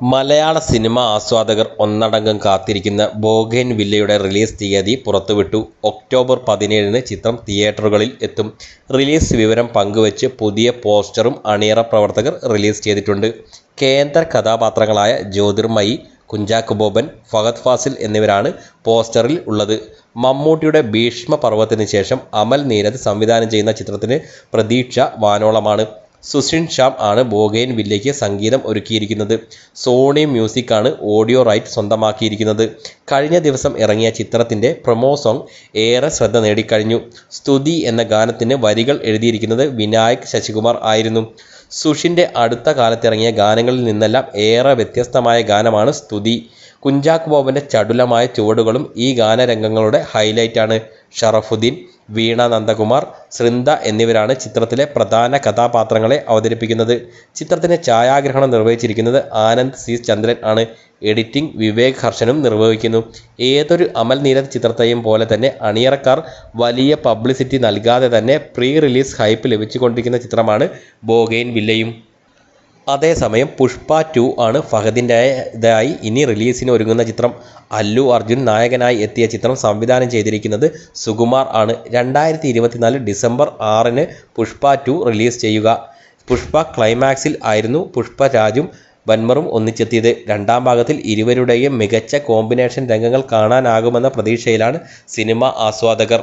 മലയാള cinema ആസ്വാദകർ ഒന്നടങ്കം കാത്തിരിക്കുന്ന ബോഗൻ വില്ലയുടെ release തീയതി പുറത്തുവിട്ടു. ഒക്ടോബർ പതിനേഴിന് ചിത്രം തിയേറ്ററുകളിൽ എത്തും. റിലീസ് വിവരം പങ്കുവച്ച് പുതിയ പോസ്റ്ററും അണിയറ പ്രവർത്തകർ റിലീസ് ചെയ്തിട്ടുണ്ട്. കേന്ദ്ര കഥാപാത്രങ്ങളായ ജ്യോതിർമയി കുഞ്ചാക്കോ ബോബൻ ഫഹദ് ഫാസിൽ എന്നിവരാണ് പോസ്റ്ററിൽ ഉള്ളത്. മമ്മൂട്ടിയുടെ ഭീഷ്മ പർവത്തിന് ശേഷം അമൽ നീരദ് സംവിധാനം ചെയ്യുന്ന ചിത്രത്തിന് പ്രതീക്ഷ വാനോളമാണ്. സുഷിൻ ഷ്യാം ആണ് ബോഗൈൻ വില്ലയ്ക്ക് സംഗീതം ഒരുക്കിയിരിക്കുന്നത്. സോണി മ്യൂസിക് ആണ് ഓഡിയോ റൈറ്റ് സ്വന്തമാക്കിയിരിക്കുന്നത്. കഴിഞ്ഞ ദിവസം ഇറങ്ങിയ ചിത്രത്തിന്റെ പ്രൊമോ സോങ് ഏറെ ശ്രദ്ധ നേടിക്കഴിഞ്ഞു. സ്തുതി എന്ന ഗാനത്തിന് വരികൾ എഴുതിയിരിക്കുന്നത് വിനായക് ശശികുമാർ ആയിരുന്നു. സുഷിന്റെ അടുത്ത കാലത്തിറങ്ങിയ ഗാനങ്ങളിൽ നിന്നെല്ലാം ഏറെ വ്യത്യസ്തമായ ഗാനമാണ് സ്തുതി. കുഞ്ചാക്ക് ബോബന്റെ ചടുലമായ ചുവടുകളും ഈ ഗാനരംഗങ്ങളുടെ ഹൈലൈറ്റാണ് ഷറഫുദ്ദീൻ വീണ നന്ദകുമാർ സൃന്ദ എന്നിവരാണ് ചിത്രത്തിലെ പ്രധാന കഥാപാത്രങ്ങളെ അവതരിപ്പിക്കുന്നത്. ചിത്രത്തിന് ഛായാഗ്രഹണം നിർവഹിച്ചിരിക്കുന്നത് ആനന്ദ് സി. ചന്ദ്രൻ ആണ്. എഡിറ്റിംഗ് വിവേക് ഹർഷനും നിർവഹിക്കുന്നു. ഏതൊരു അമൽ നീരത് ചിത്രത്തെയും പോലെ തന്നെ അണിയറക്കാർ വലിയ പബ്ലിസിറ്റി നൽകാതെ തന്നെ പ്രീ റിലീസ് ഹൈപ്പ് ലഭിച്ചുകൊണ്ടിരിക്കുന്ന ചിത്രമാണ് ബോഗെയിൻ വില്ലയും. അതേസമയം പുഷ്പ ടു ആണ് ഫഹദിന്റെതായി ഇനി റിലീസിന് ഒരുങ്ങുന്ന ചിത്രം. അല്ലു അർജുൻ നായകനായി എത്തിയ ചിത്രം സംവിധാനം ചെയ്തിരിക്കുന്നത് സുകുമാർ ആണ്. രണ്ടായിരത്തി ഇരുപത്തിനാല് ഡിസംബർ ആറിന് പുഷ്പ ടു റിലീസ് ചെയ്യുക. പുഷ്പ ക്ലൈമാക്സിൽ ആയിരുന്നു പുഷ്പ രാജും വൻമറും ഒന്നിച്ചെത്തിയത്. രണ്ടാം ഭാഗത്തിൽ ഇരുവരുടെയും മികച്ച കോമ്പിനേഷൻ രംഗങ്ങൾ കാണാനാകുമെന്ന പ്രതീക്ഷയിലാണ് സിനിമ ആസ്വാദകർ.